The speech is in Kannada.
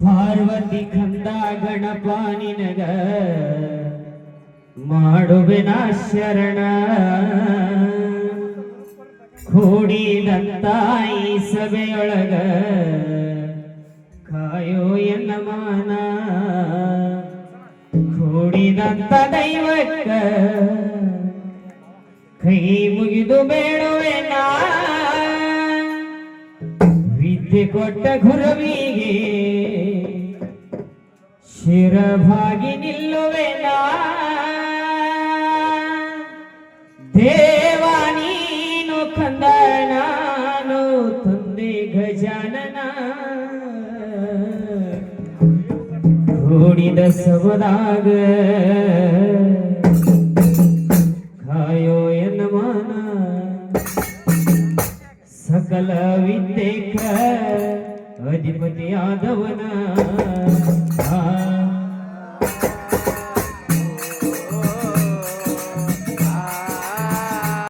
ಪಾರ್ವತಿ ಕಂದ ಗಣಪಾನಿನಗ ಮಾಡುವೆನ ಶರಣ. ಕೂಡಿದಂತ ಈ ಸಭೆಯೊಳಗ ಕಾಯೋ ಎನ್ನ ಮಾನ. ಕೂಡಿದಂತ ದೈವಕ್ಕ ಕೈ ಮುಗಿದು ಬೇಡುವೆ ವಿದ್ಯೆ ಕೊಟ್ಟ ಗುರುವಿಗೆ ಶಿರಭಾಗಿ ನಿಲ್ಲುವೆ ದೇವ ನೀನು ಕಂದ ನಾನು ತಂದೆ ಗಜಾನನ. ನೋಡಿದ ಸಬದಾಗ सकल विद्येख अधिपति यादवना.